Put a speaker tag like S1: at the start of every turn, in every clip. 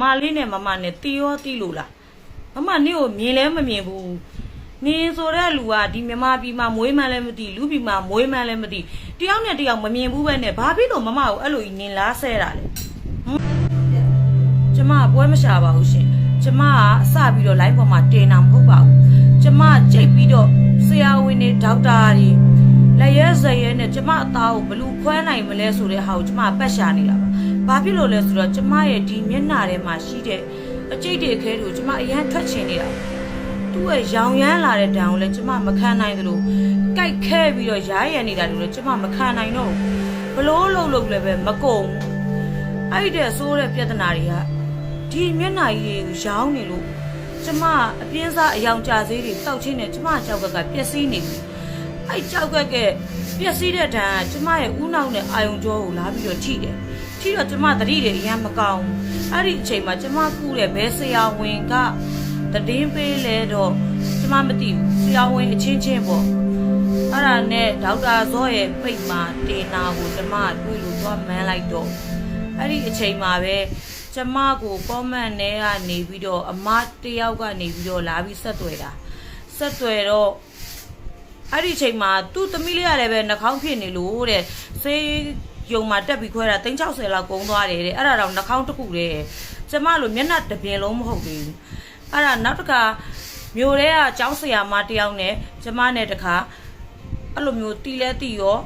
S1: မလေးနဲ့မမနဲ့တီရောတီလို့လားမမနင့်ကိုမြင်လဲမမြင်ဘူးနင်းဆိုတဲ့လူကဒီမြမပြည်မှာမွေးမှန်းလည်းမသိလူပြည်မှာမွေးမှန်းလည်းမသိတယောက်နဲ့တယောက်မမြင်ဘူးပဲနဲ့ဘာဖြစ်လို့မမကိုအဲ့လိုကြီးနင်လားဆဲတာလဲဟမ်ကျမကပွဲမရှာပါဘူးရှင်ကျမကအစပြီးတော့ line ပေါ်မှာတင်တာမဟုတ်ပါဘူးကျမကြိတ်ပြီးတော့ဆရာဝန်တွေဒေါက်တာတွေလက်ရဲဇရဲနဲ့ကျမအသားကိုဘယ်လူခွဲနိုင်မလဲဆိုတဲ့ဟာကိုကျမပတ်ရှာနေတာပါ ဘာဖြစ်လို့လဲဆိုတော့ကျမရဲ့ဒီမျက်နှာထဲမှာရှိတဲ့အကျိတ်တွေခဲတွေကိုကျမအရန်ထွက်ချင်နေတာပါသူ့ရဲ့ရောင်ရမ်းလာတဲ့တံကိုလည်းကျမမခံနိုင်သလိုကြိုက်ခဲပြီးတော့ရားရံနေတာလို့လည်းကျမမခံနိုင်တော့ဘူးဘလို့လုံးလုံးလည်းပဲမကုန်ဘူးအဲ့ဒီတဲ့ဆိုးတဲ့ပြဿနာတွေကဒီမျက်နှာကြီးတွေကိုရောင်းနေလို့ကျမအပြင်းစားအယောင်ကြစေးတွေတောက်ချင်းနဲ့ကျမကြောက်ကကပျက်စီးနေပြီအဲ့ကြောက်ကကပျက်စီးတဲ့တံကကျမရဲ့ဥနောက်နဲ့အာယုံကြောကိုလာပြီးတော့ထိတယ် ထိတော့ကျမသတိတွေအရင်မကောင်းဘူးအဲ့ဒီအချိန်မှာကျမကူတဲ့ဘဲဆရာဝန်ကတည်င်းပေးလဲတော့ကျမမသိဘူးဆရာဝန်အချင်းချင်းပေါ့အဲ့ဒါနဲ့ဒေါက်တာဇော့ရဲ့ပိတ်မှာတင်နာကိုကျမတွေ့လို့သွားမန်းလိုက်တော့အဲ့ဒီအချိန်မှာပဲကျမကိုကောမန့်နဲ့ကနေပြီးတော့အမတယောက်ကနေပြီးတော့လာပြီးဆက်သွယ်တာဆက်သွယ်တော့အဲ့ဒီအချိန်မှာသူ့သမီးလေးကလည်းပဲနှာခေါင်းဖြစ်နေလို့တဲ့ဆေး ယုံမှာတက်ပြီးခွဲတာ360လောက်ကုန်သွားတယ်တဲ့အဲ့ဒါတော့နှာခေါင်းတစ်ခုတည်းကျမလိုမျက်နှာတစ်ပြင်လုံးမဟုတ်သေးဘူးအဲ့ဒါနောက်တစ်ခါမြို့ထဲကကျောင်းဆရာမတယောက်နဲ့ကျမနဲ့တခါအဲ့လိုမျိုးတီလဲတီရော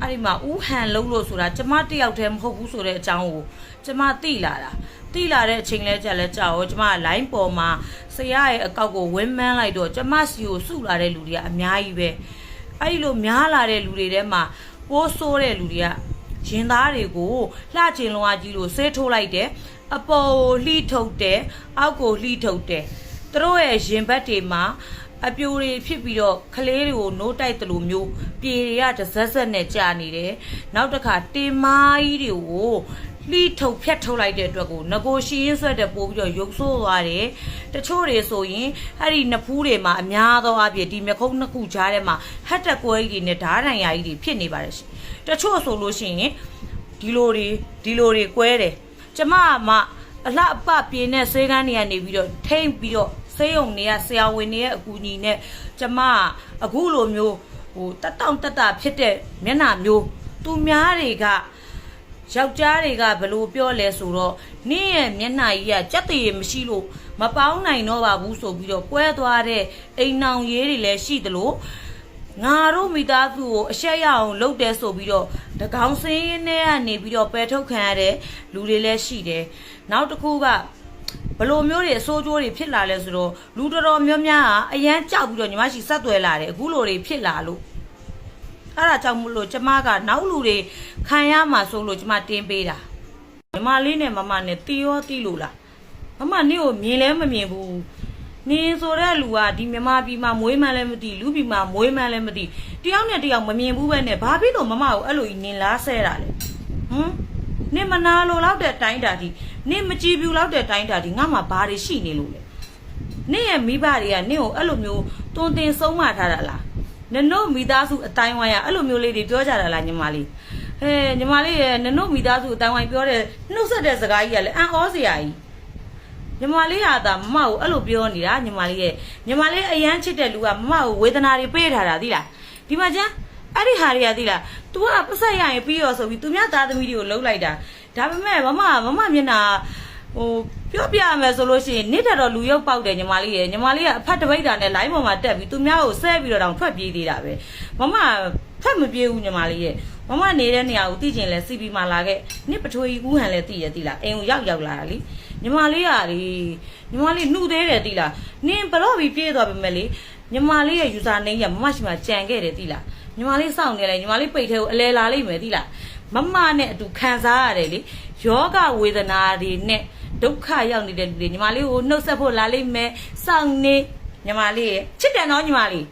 S1: အဲ့ဒီမှာဥဟန်လုံးလို့ဆိုတာကျမတယောက်တည်းမဟုတ်ဘူးဆိုတဲ့အကြောင်းကိုကျမသိလာတာသိလာတဲ့အချိန်လဲကြက်လဲကြောက်ရောကျမက line ပေါ်မှာဆရာရဲ့အကောက်ကိုဝင်းမန်းလိုက်တော့ကျမစီကိုစုလာတဲ့လူတွေကအများကြီးပဲအဲ့ဒီလိုများလာတဲ့လူတွေထဲမှာ ပိုးဆိုးတဲ့လူတွေကရင်သားတွေကိုလှကျင်လွန်အကြီးလို့ဆေးထိုးလိုက်တယ်အပေါ်ကိုလှိထုတ်တယ်အောက်ကိုလှိထုတ်တယ်သူတို့ရဲ့ရင်ဘတ်တွေမှာအပြိုတွေဖြစ်ပြီးတော့ကလေးတွေကိုနိုးတိုက်တယ်လို့မျိုး ပြေတွေကတစ်စက်စက်နဲ့ကြာနေတယ်နောက်တစ်ခါတင်မာကြီးတွေကို လှိထုတ်ဖြတ်ထုတ်လိုက်တဲ့အတွက်ကိုငကိုရှိရင်းဆွဲတဲ့ပိုးပြီးတော့ရုပ်ဆိုးသွားတယ်တချို့တွေဆိုရင်အဲ့ဒီနဖူးတွေမှာအများသောအားဖြင့်ဒီမျက်ခုံးနှစ်ခုကြားထဲမှာဟက်တက်ကွဲကြီးတွေနဲ့ဓာတ်တိုင်ရာကြီးတွေဖြစ်နေပါတယ်ရှင်တချို့ဆိုလို့ရှိရင်ဒီလိုတွေဒီလိုတွေကွဲတယ်ကျမကမှအလှအပပြင်းတဲ့ဆေးကန်းတွေကနေပြီးတော့ထိမ့်ပြီးတော့ဆေးရုံတွေကဆရာဝန်တွေရဲ့အကူအညီနဲ့ကျမကအခုလိုမျိုးဟိုတက်တောင့်တက်တာဖြစ်တဲ့မျက်နှာမျိုးသူများတွေက ယောက်ျားတွေကဘလို့ပြောလဲဆိုတော့နင့်ရဲ့မျက်နှာကြီးကကြက်တည်မရှိလို့မပေါင်းနိုင်တော့ပါဘူးဆိုပြီးတော့ကွဲသွားတဲ့အိမ်နောင်ရေးတွေလည်းရှိသလိုငါတို့မိသားစုကိုအရှက်ရအောင်လုပ်တယ်ဆိုပြီးတော့တကောင်စင်းရင်းနဲ့ကနေပြီးတော့ပယ်ထုတ်ခံရတဲ့လူတွေလည်းရှိတယ်နောက်တစ်ခုကဘလို့မျိုးတွေအစိုးကျိုးတွေဖြစ်လာလဲဆိုတော့လူတော်တော်များများကအရန်ကြောက်ပြီးတော့ညီမရှိဆက်သွဲလာတယ်အခုလိုတွေဖြစ်လာလို့ အဲ့ဒါကြောင့်မို့လို့ကျမကနောက်လူတွေခံရမှာဆိုလို့ကျမတင်းပေးတာညီမလေးနဲ့မမနဲ့တီရောတီလို့လားမမနင့်ကိုမြင်လဲမမြင်ဘူးနင်းဆိုတဲ့လူကဒီမြမပြည်မှာမွေးမှန်းလည်းမသိလူပြည်မှာမွေးမှန်းလည်းမသိတယောက်နဲ့တယောက်မမြင်ဘူးပဲနဲ့ဘာဖြစ်လို့မမကိုအဲ့လိုကြီးနင်လားဆဲတာလဲဟမ်နင်မနာလိုလောက်တဲ့တိုင်းတာဒီနင်မကြည်ပြူလောက်တဲ့တိုင်းတာဒီငါမှဘာတွေရှိနေလို့လဲနင့်ရဲ့မိဘတွေကနင့်ကိုအဲ့လိုမျိုးတွင်တင်ဆုံးမထားတာလား နင်တို့မိသားစုအတိုင်းဝိုင်းကအဲ့လိုမျိုးလေးတွေပြောကြတာလားညီမလေးဟဲညီမလေးရဲ့နင်တို့မိသားစုအတိုင်းဝိုင်းပြောတဲ့နှုတ်ဆက်တဲ့စကားကြီးကလည်းအံ့ဩစရာကြီးညီမလေးဟာသာမမကိုအဲ့လိုပြောနေတာညီမလေးရဲ့ညီမလေးအရန်ချစ်တဲ့လူကမမကိုဝေဒနာတွေပေးထားတာသိလားဒီမှာကျန်အဲ့ဒီဟာတွေကသိလား तू ကပတ်ဆက်ရရင်ပြီးရောဆိုပြီးသူများသားသမီးတွေကိုလှုပ်လိုက်တာဒါပေမဲ့မမမမမျက်နှာဟို ပြောပြရမယ်ဆိုလို့ရှိရင်နေ့တက်တော့လူရုပ်ပေါက်တယ်ညီမလေးရယ်ညီမလေးကအဖတ်တပိတ်တာနဲ့ line ပေါ်မှာတက်ပြီးသူများကိုဆဲပြီးတော့တောင်ထွက်ပြေးသေးတာပဲမမထွက်မပြေးဘူးညီမလေးရယ်မမနေတဲ့နေရာကိုသိကျင်လဲစီပီမှာလာခဲ့နှစ်ပထွေးကြီးဦးဟန်လဲသိရသိလားအိမ်ကိုရောက်ရောက်လာတာလေညီမလေးကလေညီမလေးနှုတ်သေးတယ်သိလားနင်ဘလို့ပြီးပြေးသွားပြီမဲ့လေညီမလေးရဲ့ user name ကမမရှိမှကြံခဲ့တယ်သိလားညီမလေးစောင့်နေလိုက်ညီမလေးပိတ်ထဲကိုအလဲလာလိမ့်မယ်သိလားမမနဲ့အတူခံစားရတယ်လေယောဂဝေဒနာတွေနဲ့ ဒုက္ခရောက်နေတဲ့လူတွေညီမလေးကိုနှုတ်ဆက်ဖို့လာလိမ့်မယ်စောင့်နေညီမလေးရဲ့ချစ်တယ်နော်ညီမလေး